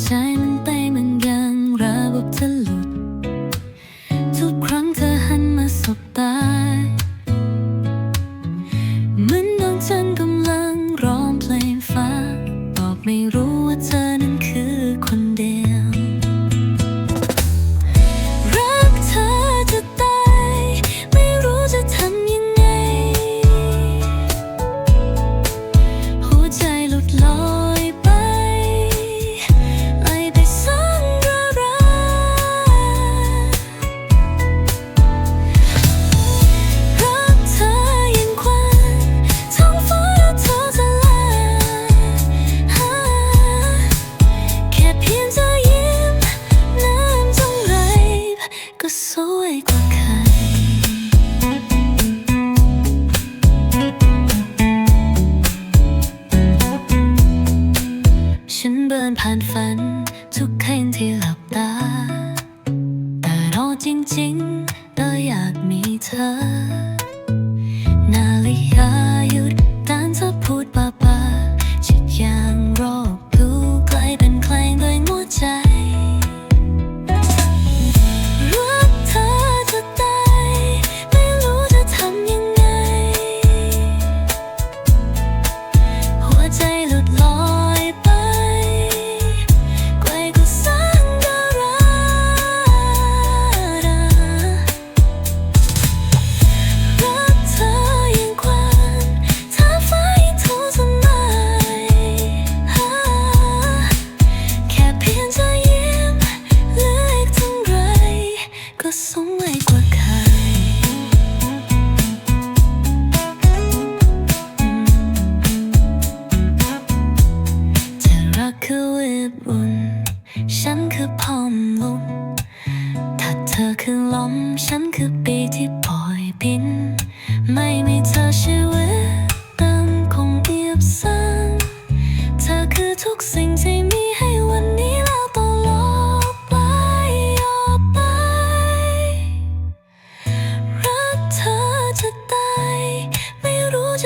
ใจมันเต้มันยังระบบจะหลุด ทุกครั้งเธอหันมาสบตาินผ่านฝัน ทุกคืนที่หลับตา แต่รอจริงๆ สงไว้กว่าใคร เธอรักคือเวิบุญฉันคือพอมลุกถ้าเธอคือลม ฉันคือปีที่ปล่อยบิน ไม่มีเธอชื่อ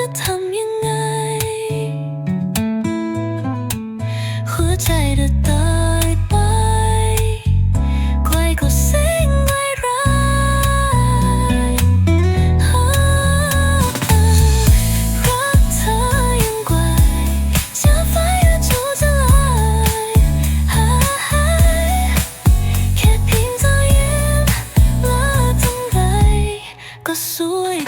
จะทำยังไง หัวใจเธอตายไปใครก็สิ่งไม่ร้ายรักเธอยังไกลจะฝ่ายอ่จู่จะลายแค่เพียงเธอยิ้มแล้ทำไรก็สวย